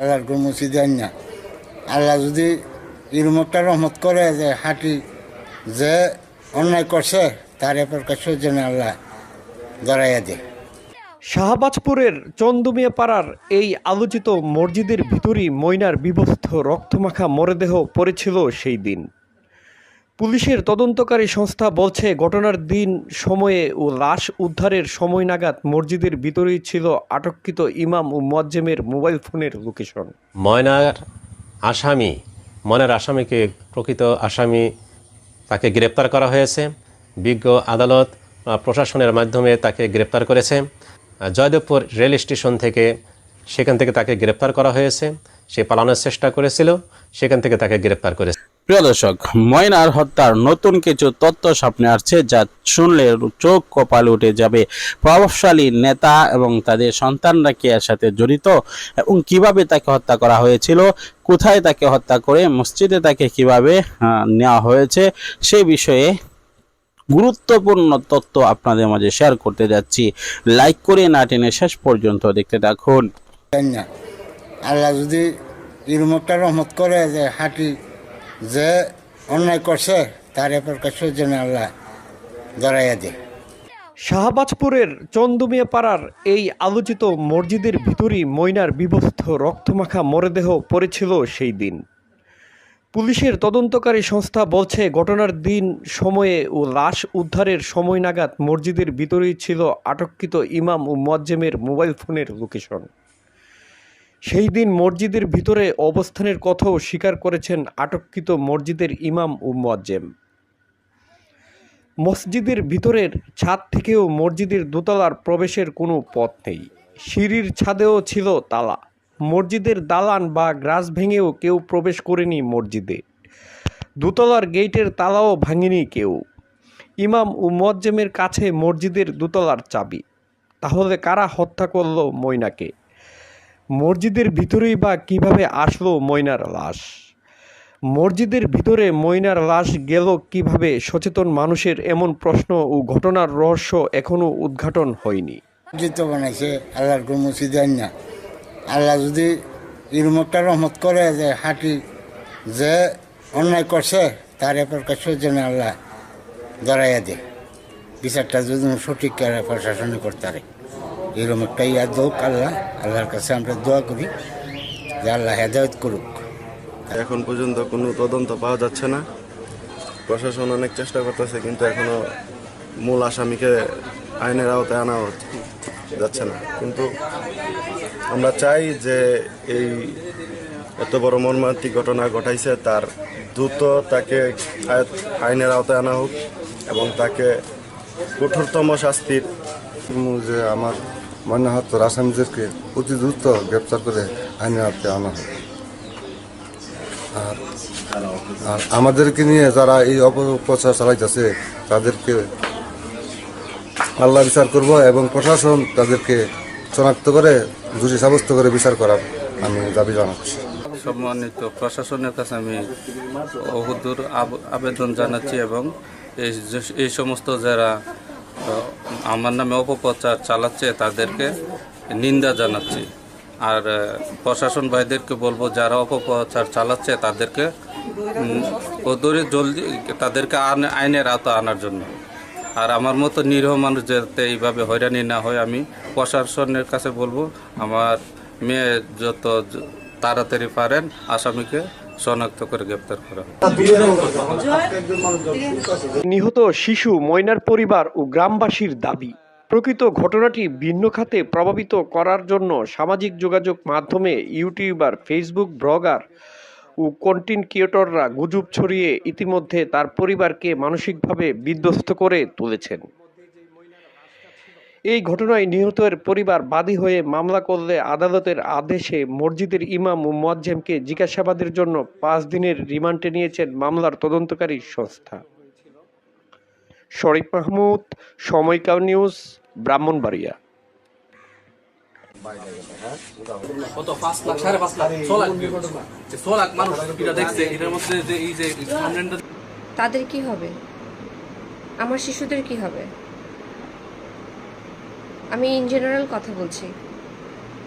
আল্লাহর কোনো দেন না। আল্লাহ যদি এরম একটা রহমত করে যে হাঁটি যে অন্যায় করছে, তার এপর কাছে যেন আল্লাহ ধরাইয়া দেয়। শাহবাজপুরের চন্দুমিয়া পাড়ার এই আলোচিত মসজিদের ভিতরই ময়নার বিবস্ত রক্তমাখা মরদেহ পড়েছিল সেই দিন। পুলিশের তদন্তকারী সংস্থা বলছে, ঘটনার দিন সময়ে ও লাশ উদ্ধারের সময় নাগাদ মসজিদের ভিতরেই ছিল আটককৃত ইমাম ও মোয়াজ্জেমের মোবাইল ফোনের লোকেশন। ময়নার আসামি, ময়নার আসামিকে প্রকৃত আসামি তাকে গ্রেপ্তার করা হয়েছে। বিজ্ঞ আদালত প্রশাসনের মাধ্যমে তাকে গ্রেপ্তার করেছে। জয়দেবপুর রেল স্টেশন থেকে সেখান থেকে তাকে গ্রেপ্তার করা হয়েছে। সে পালানোর চেষ্টা করেছিল, সেখান থেকে তাকে গ্রেপ্তার করেছে। প্রিয় দর্শক, ময়নার হত্যার নতুন কিছু তথ্য সামনে আসছে যা শুনলে চোখ কপাল উঠে যাবে। প্রভাবশালী নেতা এবং তাদের সন্তানরা কি এর সাথে জড়িত এবং কীভাবে তাকে হত্যা করা হয়েছিল, কোথায় তাকে হত্যা করে, মসজিদে তাকে কীভাবে নেওয়া হয়েছে, সে বিষয়ে গুরুত্বপূর্ণ তথ্য আপনাদের মাঝে শেয়ার করতে যাচ্ছি। লাইক করে না টেনে শেষ পর্যন্ত দেখতে থাকুন। আল্লাহ যদি রহমত করে যে হাঁটি যে অন্যায় করছে, তার এরপর কাছে যেন আল্লাহ ধরাইয়া দেয়। শাহবাজপুরের চন্দুমিয়া পাড়ার এই আলোচিত মসজিদের ভিতরই ময়নার বিবস্ত রক্তমাখা মরদেহ পড়েছিল সেই দিন। পুলিশের তদন্তকারী সংস্থা বলছে, ঘটনার দিন সময়ে ও লাশ উদ্ধারের সময় নাগাদ মসজিদের ভিতরেই ছিল আটককৃত ইমাম ও মজ্জেমের মোবাইল ফোনের লোকেশন। সেই দিন মসজিদের ভিতরে অবস্থানের কথাও স্বীকার করেছেন আটককৃত মসজিদের ইমাম ও মোয়াজ্জেম। মসজিদের ভিতরের ছাদ থেকেও মসজিদের দোতলার প্রবেশের কোনো পথ নেই। সিঁড়ির ছাদেও ছিল তালা। মসজিদের দালান বা গ্রাস ভেঙেও কেউ প্রবেশ করেনি মসজিদে। দোতলার গেটের তালাও ভাঙেনি কেউ। ইমাম ও মোয়াজ্জেমের কাছে মসজিদের দোতলার চাবি। তাহলে কারা হত্যা করল ময়নাকে? মসজিদের ভিতরেই বা কীভাবে আসলো ময়নার লাশ? মসজিদের ভিতরে ময়নার লাশ গেল কীভাবে? সচেতন মানুষের এমন প্রশ্ন ও ঘটনার রহস্য এখনও উদ্ঘাটন হয়নি। মসজিদ বানাইছে, আল্লাহর কোনো দেন না। আল্লাহ যদি এরম রহমত করে যে হাঁটি যে অন্যায় করছে, তার কাছে যেন আল্লাহ ধরাইয়া দেয়। বিচারটা যদি সঠিক প্রশাসনে করতে পারে। এরকম একটা ইয়া দোক আল্লাহ আল্লাহর কাছে আমরা দোয়া করি যে আল্লাহ হেদায়ত করুক। এখন পর্যন্ত কোনো তদন্ত পাওয়া যাচ্ছে না। প্রশাসন অনেক চেষ্টা করতেছে কিন্তু এখনও মূল আসামিকে আইনের আওতায় আনা হচ্ছে- যাচ্ছে না। কিন্তু আমরা চাই যে এই এত বড় মর্মান্তিক ঘটনা ঘটাইছে তার দ্রুত তাকে আয়ত- আইনের আওতায় আনা হোক এবং তাকে কঠোরতম শাস্তির যে আমার মনে হতো আসামিদেরকে অতি দ্রুত গ্রেপ্তার করে আইনের হাতে আনা হয়। আর আর আমাদেরকে নিয়ে যারা এই অপপ্রচার চালাইতেছে, তাদেরকে আল্লাহ বিচার করব এবং প্রশাসন তাদেরকে শনাক্ত করে, দোষী সাব্যস্ত করে বিচার করার আমি দাবি জানাচ্ছি। সম্মানিত প্রশাসনের কাছে আমি বহুদূর আবেদন জানাচ্ছি এবং এই সমস্ত যারা আমার নামে অপপ্রচার চালাচ্ছে তাদেরকে নিন্দা জানাচ্ছি। আর প্রশাসন ভাইদেরকে বলব, যারা অপপ্রচার চালাচ্ছে তাদেরকে ওদরে জলদি তাদেরকে আইন- আইনের আওতা আনার জন্য। আর আমার মতো নিরীহ মানুষ যাতে এইভাবে হয়রানি না হয়, আমি প্রশাসনের কাছে বলব, আমার মেয়ে যত তাড়াতাড়ি পারেন, আসামিকে শনাক্ত করে গ্রেপ্তার করা নিহত শিশু ময়নার পরিবার ও গ্রামবাসীর দাবি, প্রকৃত ঘটনাটি ভিন্ন খাতে প্রভাবিত করার জন্য সামাজিক যোগাযোগ মাধ্যমে ইউটিউবার, ফেসবুক ব্লগার ও কন্টেন্ট ক্রিয়েটররা গুজব ছড়িয়ে ইতিমধ্যে তার পরিবারকে মানসিকভাবে বিধ্বস্ত করে তুলেছেন। এই ঘটনায় নিহতের পরিবার বাদী হয়ে মামলা করলে আদালতের আদেশে মসজিদের ইমাম ও মোয়াজ্জেমকে জিজ্ঞাসাবাদের জন্য পাঁচ দিনের রিমান্ডে নিয়েছেন মামলার তদন্তকারী সংস্থা। শরীফ মাহমুদ সময়কাল নিউজ ব্রাহ্মণবাড়িয়া। কত? পাঁচ লাখ সাড়ে পাঁচ লাখ ছ লাখ ছ লাখ মানুষ দেখছে এটার মধ্যে যে এই যে তাদের কি হবে? আমার শিশুদের কি হবে? আমি ইন জেনারেল কথা বলছি।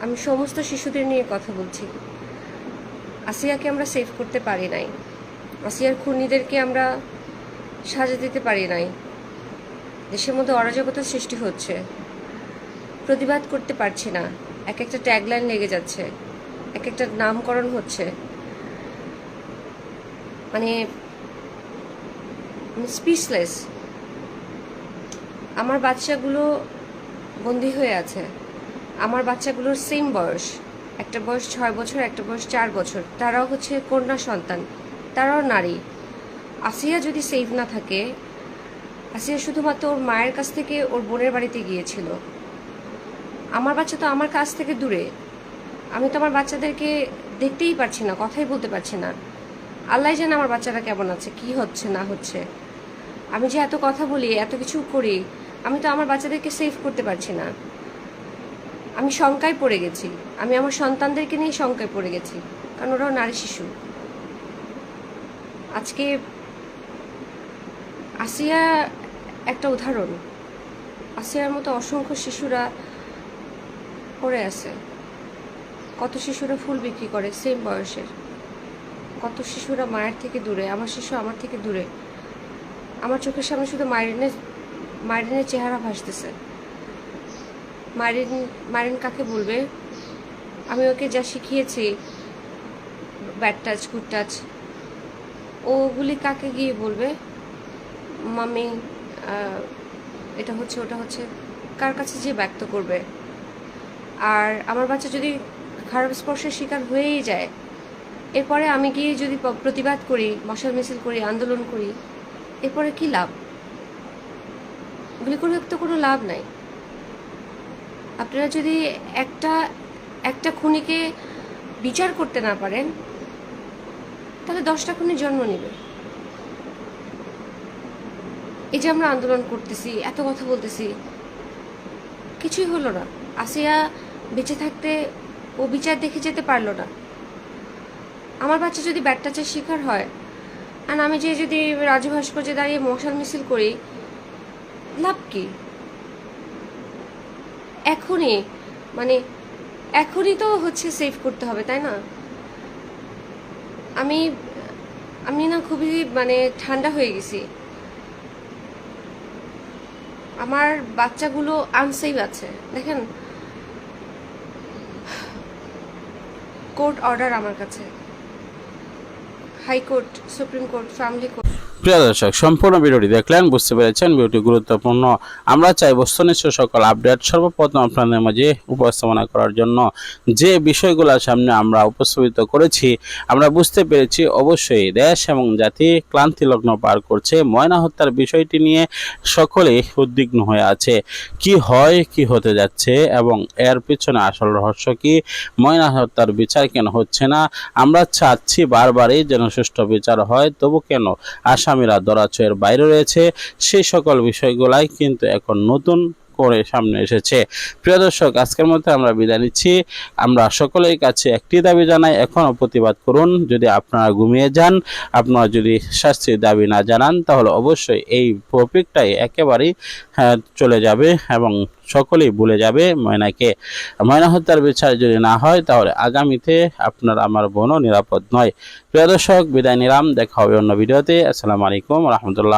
আমি সমস্ত শিশুদের নিয়ে কথা বলছি। আসিয়াকে আমরা সেভ করতে পারি নাই। আসিয়ার খুনিদেরকে আমরা সাজা দিতে পারি নাই। দেশের মধ্যে অরাজকতার সৃষ্টি হচ্ছে। প্রতিবাদ করতে পারছি না। এক একটা ট্যাগলাইন লেগে যাচ্ছে। এক একটা নামকরণ হচ্ছে। মানে স্পিচলেস আমার বাচ্চাগুলো বন্দি হয়ে আছে। আমার বাচ্চাগুলোর সেম বয়স। একটা বয়স ছয় বছর, একটা বয়স চার বছর। তারাও হচ্ছে কন্যা সন্তান। তারাও নারী। আসিয়া যদি সেফ না থাকে, আসিয়া শুধুমাত্র ওর মায়ের কাছ থেকে ওর বোনের বাড়িতে গিয়েছিল। আমার বাচ্চা তো আমার কাছ থেকে দূরে। আমি তো আমার বাচ্চাদেরকে দেখতেই পারছি না, কথাই বলতে পারছি না। আল্লাহ জানে আমার বাচ্চারা কেমন আছে, কি হচ্ছে, না হচ্ছে। আমি যে এত কথা বলি, এত কিছু করি আমি তো আমার বাচ্চাদেরকে সেভ করতে পারছি না। আমি শঙ্কায় পড়ে গেছি। আমি আমার সন্তানদেরকে নিয়ে শঙ্কায় পড়ে গেছি, কারণ ওরাও নারী শিশু। আজকে আসিয়া একটা উদাহরণ। আসিয়ার মতো অসংখ্য শিশুরা পড়ে আছে। কত শিশুরা ফুল বিক্রি করে সেম বয়সের। কত শিশুরা মায়ের থেকে দূরে, আমার শিশু আমার থেকে দূরে। আমার চোখের সামনে শুধু মাইরিনের মাইরিনের চেহারা ভাসতেছে। মাইরিন মাইরিন কাকে বলবে? আমি ওকে যা শিখিয়েছি ব্যাড টাচ গুড টাচ ওগুলি কাকে গিয়ে বলবে? মামি এটা হচ্ছে, ওটা হচ্ছে, কার কাছে যে ব্যক্ত করবে? আর আমার বাচ্চা যদি খারাপ স্পর্শের শিকার হয়েই যায়, এরপরে আমি গিয়ে যদি প্রতিবাদ করি, মশাল মিছিল করি, আন্দোলন করি, এরপরে কি লাভ? এগুলি করে তো কোনো লাভ নাই। আপনারা যদি একটা একটা খুনিকে বিচার করতে না পারেন, তাহলে দশটা খুনি জন্ম নেবে। এই যে আমরা আন্দোলন করতেছি, এত কথা বলতেছি, কিছুই হলো না। আসিয়া বেঁচে থাকতে ও বিচার দেখে যেতে পারল না। আমার বাচ্চা যদি ব্যাট টাচের শিকার হয়, আর আমি যে যদি রাজু ভাস্কর্যে দাঁড়িয়ে মশাল মিছিল করি লাভ কি? এখনই মানে এখনই তো হচ্ছে সেভ করতে হবে, তাই না? আমি আমি না খুবই মানে ঠান্ডা হয়ে গেছি। আমার বাচ্চাগুলো আনসেভ আছে, দেখেন। কোর্ট অর্ডার আমার কাছে। High court, supreme court family court প্রিয় দর্শক, সম্পূর্ণ ভিডিওটি দেখলেন বুঝতে পেরেছেন ভিডিওটি গুরুত্বপূর্ণ। আমরা চাই বস্তুনিষ্ঠ সকল আপডেট সর্বপ্রথম আপনাদের মাঝে উপস্থাপনা করার জন্য। যে বিষয়গুলো সামনে আমরা উপস্থাপিত করেছি, আমরা বুঝতে পেরেছি অবশ্যই দেশ এবং জাতি ক্লান্তি লগ্ন পার করছে। ময়না হত্যার বিষয়টি নিয়ে সকলেই উদ্বিগ্ন হয়ে আছে। কি হয়, কি হতে যাচ্ছে এবং এর পিছনে আসল রহস্য কি? ময়না হত্যার বিচার কেন হচ্ছে না? আমরা চাচ্ছি বারবারই যেন সুষ্ঠু বিচার হয়, তবু কেন? আসামিরা দরাচয়ের বাইরে রয়েছে সেই সকল বিষয়গুলাই কিন্তু এখন নতুন করে সামনে এসেছে। প্রিয় দর্শক আজকের মধ্যে আমরা বিদায় নিচ্ছি। আমরা সকলের কাছে একটি দাবি জানাই এখনও প্রতিবাদ করুন। যদি আপনারা ঘুমিয়ে যান আপনারা যদি শাস্তির দাবি না জানান তাহলে অবশ্যই এই টপিকটাই একেবারেই হ্যাঁ, চলে যাবে এবং সকলেই ভুলে যাবে ময়নাকে। ময়না হত্যার বিচার যদি না হয় তাহলে আগামীতে আপনার আমার বোনও নিরাপদ নয়। প্রিয় দর্শক বিদায় নিলাম। দেখা হবে অন্য ভিডিওতে। আসসালামু আলাইকুম রহমতুল্লাহ।